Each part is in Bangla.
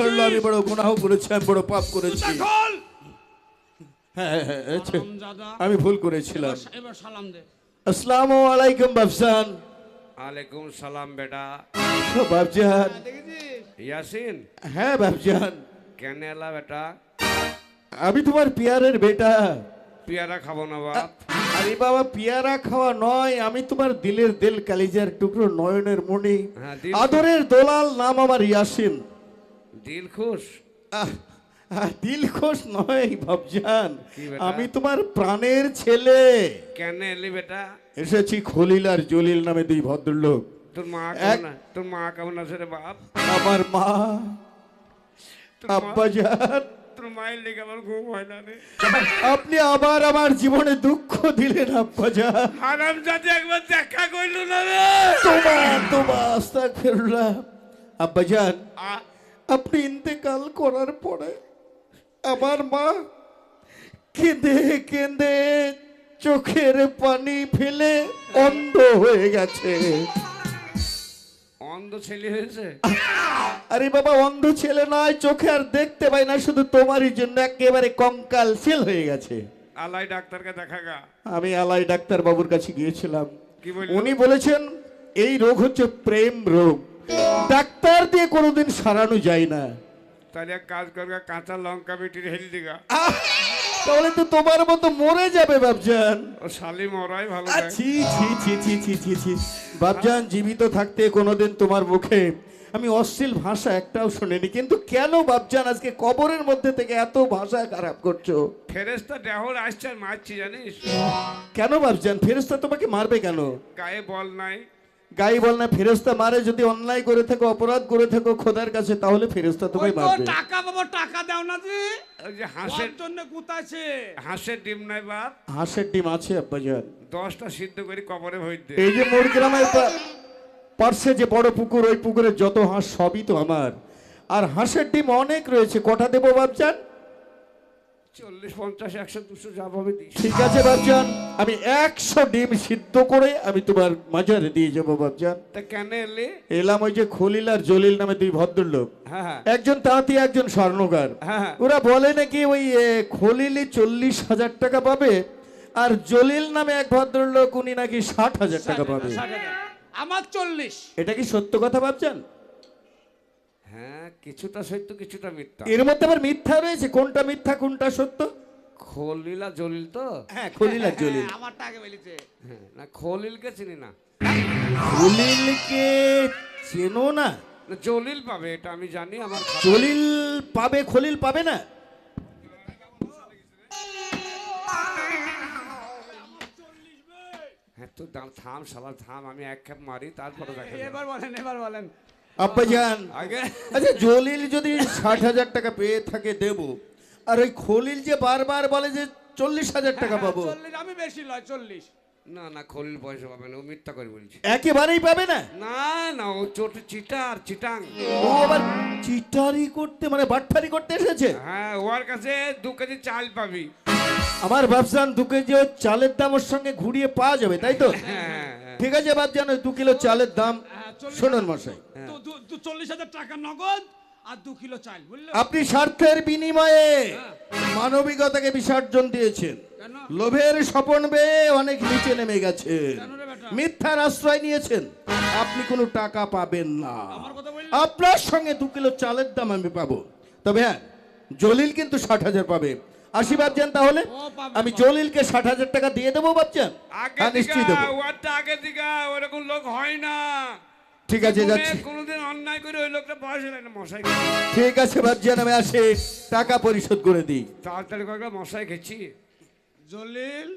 আমি বড় গুনাহ করেছি আমি বড় পাপ করেছি। হ্যাঁ হ্যাঁ, হ্যাঁ, আচ্ছা। আমি ভুল করেছিলাম। এবার- এবার সালাম দে। আসসালামু আলাইকুম বাবসান আলাইকুম সালাম বেটা। বাবজান ইয়াসিন। হ্যাঁ বাবজান কেন এলা বেটা? আমি তোমার পিয়ারের বেটা। পিয়ারা খাব না বাপ। আরে বাবা পিয়ারা খাওয়া নয় আমি তোমার দিলের দিল কালিজার টুকরো নয়নের মণি। আদরের দোলাল নাম আমার ইয়াসিন। দিল খুশ? দিল খোশ নয় বেটা? আমি তোমার প্রাণের ছেলে। কেন এলি বেটা? এসেছি খলিল আর জলিল নামে দুই ভদ্রলোক। তোর মা কেমন তোর মা কেমন আছে রে বাপ? আমার মা। আব্বাজান। তোর মায়ের লেগে আমার ঘুম হয় না রে। আপনি আবার আমার জীবনে দুঃখ দিলেন আব্বাজান। হারাম জাতি একবার দেখা করল না রে। তোমা তোমা আস্তাগফিরুল্লাহ। আব্বাজান আ- আপনি ইন্তেকাল করার পরে আমার মা কেঁদে কেঁদে চোখের পানি ফেলে অন্ধ হয়ে গেছে। অন্ধ ছেলে হয়েছে? আরে বাবা অন্ধ ছেলে নয় চোখে আর দেখতে পাই না শুধু তোমারই জন্য একেবারে কঙ্কাল সেল হয়ে গেছে। আলাই ডাক্তারকে দেখা গা। আমি আলাই ডাক্তার বাবুর কাছে গিয়েছিলাম। উনি বলেছেন এই রোগ হচ্ছে প্রেম রোগ। ডাক্তার দিয়ে কোনোদিন সারানো যায় না। তাহলে এক কাজ করবে কাঁচা লঙ্কা বিটির হেল দিগা। তাহলে তো তোমার মতো মরে যাবে বাবজান ও শালি মরাই ভালো ছি ছি ছি ছি ছি ছি ছি। বাবজান জীবিত থাকতে কোনোদিন তোমার মুখে আমি অশ্লীল ভাষা একটাও শুনিনি কিন্তু কেন বাবজান আজকে কবরের মধ্যে থেকে এত ভাষা খারাপ করছ? ফেরেস্তা দেহর আসছে মারছি জানিস? কেন বাবজান ফেরেস্তা তোমাকে মারবে কেন? গায়ে বল নাই গাই বল না ফেরেস্তা মারে যদি অন্যায় করে থাকো অপরাধ করে থাকো খোদার কাছে তাহলে ফেরেস্তা তোমায় মারবে। টাকা বাবা টাকা দাও না যে। ওই যে হাঁসের জন্য গুতাছে হাঁসের ডিম নাই বাপ। হাঁসের ডিম আছে আব্বাজান দশটা সিদ্ধ করে কবরে দে। এই যে মোর গ্রামের পার্শ্বে যে বড় পুকুর ওই পুকুরে যত হাঁস সবই তো আমার। আর হাঁসের ডিম অনেক রয়েছে কটা দেবো বাবজান চল্লিশ পঞ্চাশ একশো দুশো যা পাবে ঠিক আছে বাবজান আমি একশো ডিম সিদ্ধ করে আমি তোমার মাজারে দিয়ে যাব বাবজান তা কেন এলি? এলাম ওই যে খলিল আর জলিল নামে দুই ভদ্রলোক। হ্যাঁ হ্যাঁ। একজন তাঁতি একজন স্বর্ণকার। হ্যাঁ, হ্যাঁ। ওরা বলে নাকি ওই খলিলি চল্লিশ হাজার টাকা পাবে আর জলিল নামে এক ভদ্রলোক উনি নাকি ষাট হাজার টাকা পাবে। আমার চল্লিশ। এটা কি সত্য কথা ভাবছেন হ্যাঁ কিছুটা সত্য কিছুটা মিথ্যা। এর মধ্যে আবার মিথ্যা রয়েছে? কোনটা মিথ্যা কোনটা সত্য? খলিলা জলিল তো? হ্যাঁ খলিল আর জলিল। আমার টাকা বলেছে। হ্যাঁ না খলিলকে চিনি না। খলিলকে চেনো না? না, জলিল পাবে এটা আমি জানি আমার জলিল পাবে খলিল পাবে না? হ্যাঁ তো দাম থাম শালা থাম আমি এক খেপ মারি তারপরে দেখে নেব। এবার বলেন এবার বলেন। আব্বাজান আগে। আচ্ছা জলিল যদি ষাট হাজার টাকা পেয়ে থাকে দেব। আর ওই খলিল যে বারবার বলে যে চল্লিশ হাজার টাকা পাবো। চল্লিশ আমি বেশি লয় চল্লিশ। না না খলিল পয়সা পাবে না ও মিথ্যা করে বলছি। একেবারেই পাবে না? না না ও চোট চিটার চিটাং। ও আবার চিটারি করতে মানে বাটফারি করতে এসেছে? হ্যাঁ ওর কাছে দু কেজি চাল পাবি। আমার ভাবসান দু কেজি চালের দাম ওর সঙ্গে ঘুরিয়ে পাওয়া যাবে তাই তো? হ্যাঁ হ্যাঁ। ঠিক আছে ভাবজান ওই দু কিলো চালের দাম হ্যাঁ, শুনুন মশাই। দু- চল্লিশ হাজার টাকা নগদ আর দু কিলো চাল আপনি স্বার্থের বিনিময়ে মানবিকতাকে বিসর্জন দিয়েছেন। লোভের স্বপন বেয়ে অনেক নিচে নেমে গেছে। কেন রে বেটা? মিথ্যার আশ্রয় নিয়েছেন। আপনি কোনো টাকা পাবেন না? আপনার সঙ্গে দু কিলো চালের দাম আমি পাবো। তবে হ্যাঁ জলিল কিন্তু ষাট হাজার পাবে। আশি ভাবছেন তাহলে? আমি জলিলকে ষাট হাজার টাকা দিয়ে দেবো ভাবছেন? আগে হ্যাঁ নিশ্চয়ই দিকা দেবো আগে দিকা ওরকম লোক হয় না। ঠিক আছে যাচ্ছি। কোনোদিন অন্যায় করে ওই লোকটা পয়সা নেয় না মশাই ঠিক আছে ভাবছেন আমি আসি। টাকা পরিশোধ করে দিই। তাড়াতাড়ি করে মশাই খেছি জলিল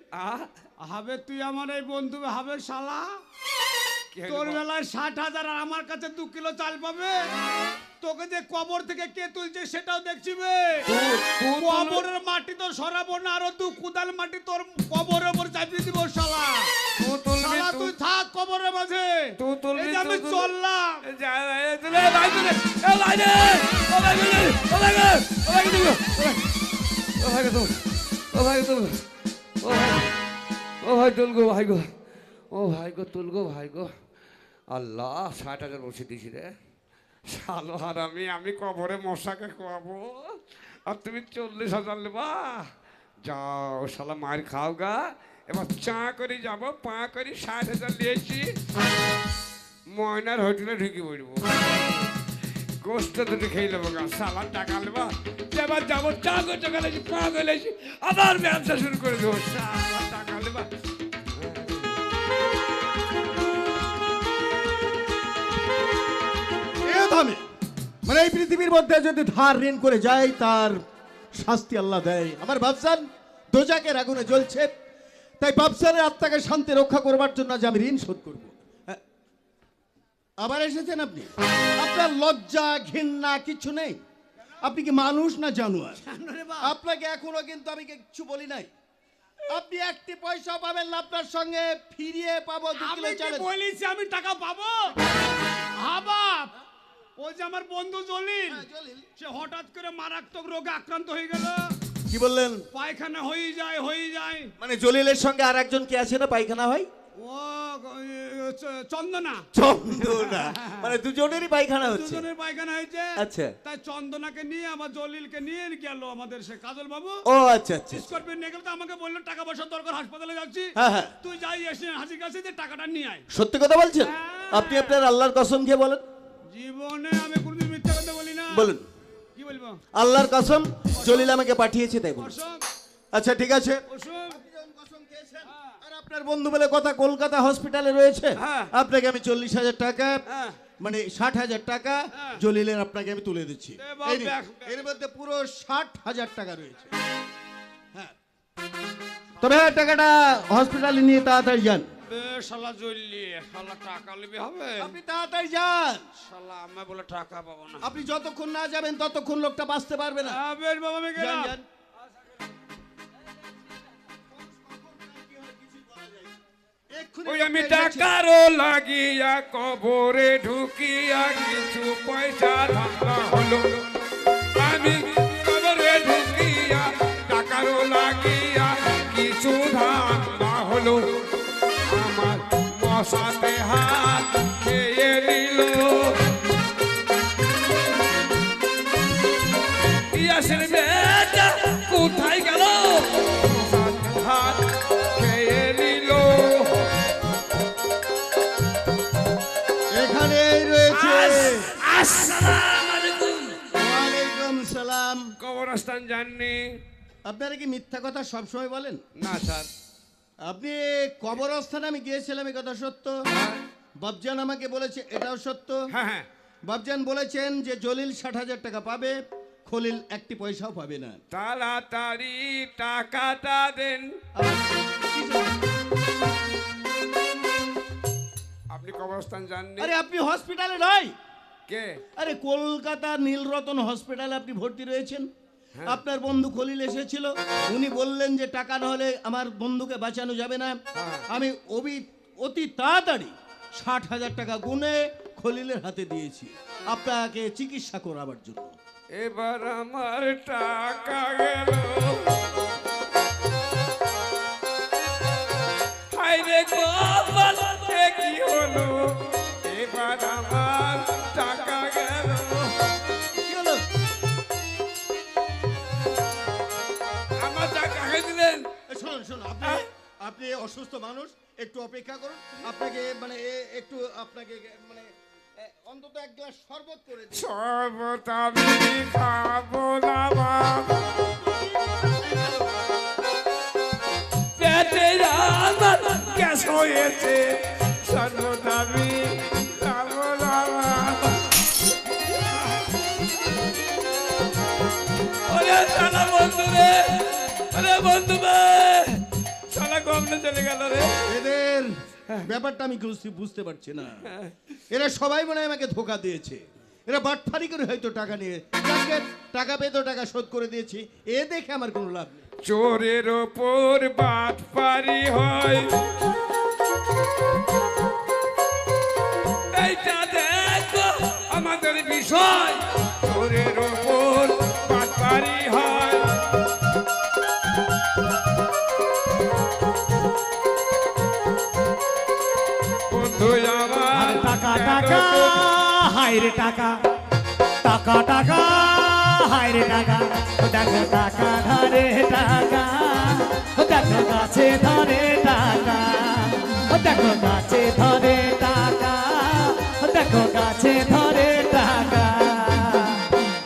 হবে তুই আমার এই বন্ধু হবে শালা। তোর বেলায় ষাট হাজার আর আমার কাছে দু কিলো চাল পাবে? তোকে যে কবর থেকে কে তুলছে সেটাও দেখছি বে কবরের মাটি তো সরাবো না আরও তুই কুদাল মাটি তোর কবরের উপর চাপিয়ে দিব শালা তুই শালা তুই- তুই থাক কবরের মাঝে তুই তুলবি, আমি চললাম ও ভাই ও ভাই, ও ভাই তুল গো ভাই গো, ও ভাই গো তুল গো ভাই গো, আল্লাহ ষাট হাজার বসে দিয়েছি রে শালো হারামি আমি আমি কবরে মশাকে খোয়াবো। আর তুমি চল্লিশ হাজার নেবা। যাও শালা, মার খাও গা। এবার চা করে যাব, পা করে ষাট হাজার নিয়েছি। ময়নার হোটেলে ঢুকে পড়ব। গোস্ত দুটো খেয়ে নেব গা। সালা টাকা নেবা। এবার যাব, চা করতে গেলেছি, পা গেলেছি। আবার ব্যবসা শুরু করে দেবো। সালা টাকা নেবা। এই পৃথিবীর মধ্যে যদি ধার ঋণ করে যায় তার শাস্তি আল্লাহ দেয়। আমার বাবসান দোজাকের আগুনে জ্বলছে। তাই বাবসানের আত্মাকে শান্তি রক্ষা করবার জন্য আজ আমি ঋণ শোধ করব। হ্যাঁ। আবার এসেছেন আপনি? আপনার লজ্জা ঘৃণা কিছু নেই? আপনি কি মানুষ না জানোয়ার? আপনাকে এখনও কিন্তু আমি কিছু বলি নাই। আপনি একটি পয়সা পাবেন না আপনার সঙ্গে ফিরিয়ে পাবো দু আমি কিলো কি বলিছি আমি টাকা পাবো। হ্যাঁ বাপ। ওই যে আমার বন্ধু জলিল হ্যাঁ, জলিল। সে হঠাৎ করে মারাত্মক রোগে আক্রান্ত হয়ে গেল। কি বললেন? পায়খানা হয়ে যায় হয়ে যায়। মানে জলিলের সঙ্গে আর একজন কে আছে না পায়খানা হয়? ও চন্দনা। চন্দনা। মানে দুজনেরই পায়খানা হচ্ছে। দুজনের পায়খানা হয়েছে। আচ্ছা। তাই চন্দনাকে নিয়ে আমার জলিলকে নিয়ে গেল আমাদের সে কাজল বাবু ও আচ্ছা আচ্ছা স্করপিও নিয়ে গেল তো আমাকে বলল টাকা পয়সার দরকার হাসপাতালে যাচ্ছি। হ্যাঁ, হ্যাঁ। তুই যাই এসে হাসির কাছে যে টাকাটা নিয়ে আয়। সত্যি কথা বলছেন? হ্যাঁ। আপনি আপনার আল্লাহর কসম খেয়ে বলেন। জীবনে আমি কোনোদিন মিথ্যা কথা বলি না। বলুন। কি বলব? আল্লাহর কসম জলিল আমাকে পাঠিয়েছে তাই বলুন। আচ্ছা ঠিক আছে। আর আপনার বন্ধু বলে কথা কলকাতা হসপিটালে রয়েছে। হ্যাঁ। আপনাকে আমি চল্লিশ হাজার টাকা হ্যাঁ। মানে ষাট হাজার টাকা হ্যাঁ। জলিলের আপনাকে আমি তুলে দিচ্ছি। এর মধ্যে পুরো ষাট হাজার টাকা রয়েছে। হ্যাঁ। তবে হ্যাঁ টাকাটা হসপিটালে নিয়ে তাড়াতাড়ি যান। শালা জ্বললি শালা টাকা লিবি হবে? আপনি তাড়াতাড়ি যান। শালা আমি বলে টাকা পাবো না। আপনি যতক্ষণ না যাবেন ততক্ষণ লোকটা বাঁচতে পারবে না। হ্যাঁ, বেশ বাবা আমি গেলাম। যান। ওই আমি টাকারও লাগিয়া কবরে ঢুকিয়া কিছু পয়সা ধান্দা হলো। আমি কবরে ঢুকিয়া টাকারও লাগিয়া কিছু ধান্দা হলো। মশাতে হাত খেয়ে নিল। বেটা কোথায় গেল? হাত খেয়ে নিল। এখানেই রয়েছে। আসসালামু আলাইকুম। ওয়ালাইকুম সালাম। কবরস্থান যাননি আপনারা কি মিথ্যা কথা সবসময় বলেন? না স্যার। আপনি কবরস্থানে আমি গিয়েছিলাম এই কথা সত্য? বাবজান আমাকে বলেছে এটাও সত্য? হ্যাঁ হ্যাঁ। বাবজান বলেছেন যে জলিল ষাট হাজার টাকা পাবে খলিল একটি পয়সাও পাবে না। তাড়াতাড়ি টাকাটা দেন। আপনি কবরস্থান যাননি? আরে আপনি হসপিটালে নয়। কে? আরে কলকাতা নীলরতন হসপিটালে আপনি ভর্তি রয়েছেন। আপনার বন্ধু খলিল এসেছিল উনি বললেন যে টাকা না হলে আমার বন্ধুকে বাঁচানো যাবে না। হ্যাঁ। আমি অবি অতি তাড়াতাড়ি ষাট হাজার টাকা গুনে খলিলের হাতে দিয়েছি। আপনাকে চিকিৎসা করাবার জন্য। এবার আমার টাকা গেল। কি হলো? এবার আমার আপনি অসুস্থ মানুষ, একটু অপেক্ষা করুন। আপনাকে মানে একটু আপনাকে মানে অন্তত এক গ্লাস শরবত করে শরবত আমি খাব না পেটে গ্যাস হয়েছে আমি বন্ধু রে বন্ধু রে সালা চলে গেল রে? এদের ব্যাপারটা আমি বুঝতে বুঝতে পারছি না। এরা সবাই মনে হয় আমাকে ধোকা দিয়েছে। এরা বাটফারি করে হয়তো টাকা নিয়ে টাকা পেয়ে তো টাকা শোধ করে দিয়েছি এ দেখে আমার কোনো লাভ নেই। চোরের ওপর বাদ পারি হয়। এইটা দেখো আমাদের বিষয়। হায় রে টাকা টাকা টাকা, হায় রে টাকা, দেখো টাকা ধরে টাকা, দেখো গাছে ধরে টাকা, দেখো গাছে ধরে টাকা, দেখো গাছে ধরে টাকা।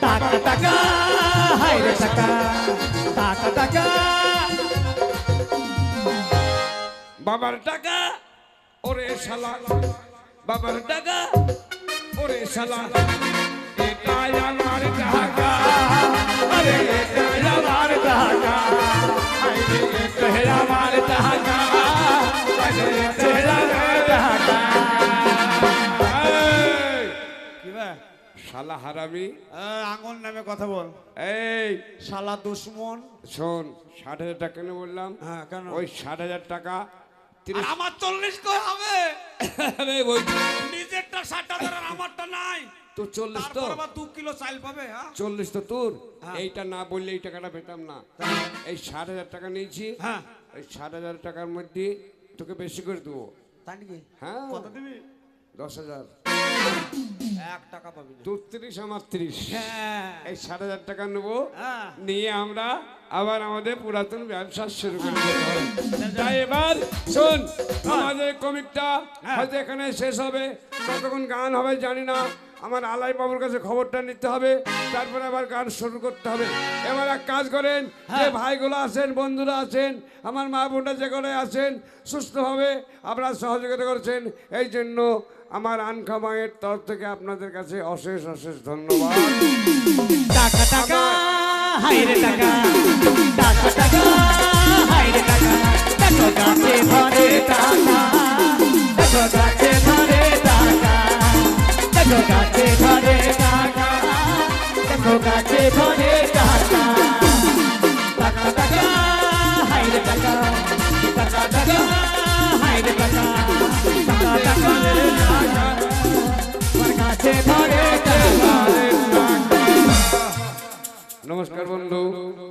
টাকা টাকা, হায় রে টাকা টাকা টাকা। বাবার টাকা, ওরে শালা, বাবার টাকা। ওরে শালা। এটাই আমার টাকা আরে এটাই আমার টাকা আরে এটাই আমার টাকা আরে এটাই আমার এই, শালা হারামি। আঙুল নামে কথা বল। এই। শালা দুশ্মন। শোন ষাট হাজার টাকা কেন বললাম। হ্যাঁ, কেন? ওই ষাট হাজার টাকা আমার চল্লিশ কই হবে? নিজেরটা ষাট হাজার আর আমারটা নাই। তো চল্লিশ তো। দু কিলো চাল পাবে হ্যাঁ? চল্লিশ তো তোর। হ্যাঁ। এইটা না বললে এই টাকাটা পেতাম না। এই ষাট হাজার টাকা নিয়েছি। হ্যাঁ। এই ষাট হাজার টাকার মধ্যে তোকে বেশি করে দেবো। হ্যাঁ। কত দিবি? দশ হাজার। এক টাকা পাবি না। তোর তিরিশ আমার তিরিশ। হ্যাঁ। এই ষাট হাজার টাকা নেব। হ্যাঁ। নিয়ে আমরা আবার আমাদের পুরাতন ব্যবসা শুরু করে তাই এবার শোন আমাদের কমিকটা হয়তো এখানে শেষ হবে। কতক্ষণ গান হবে জানি না। আমার আলাই বাবুর কাছে খবরটা নিতে হবে তারপরে আবার গান শুরু করতে হবে। এবার এক কাজ করেন যে ভাইগুলো আছেন বন্ধুরা আছেন আমার মা বোনরা যে করে আছেন সুস্থভাবে আপনারা সহযোগিতা করছেন এই জন্য আমার আনখা মায়ের তরফ থেকে আপনাদের কাছে অশেষ অশেষ ধন্যবাদ। টাকা টাকা হায় টাকা। টাকা টাকা হায় রে টাকা। গাছে ধরে টাকা। দেখো গাছে ধরে টাকা। দেখো গাছে ধরে গাছে ধরে টাকা। নমস্কার বন্ধু।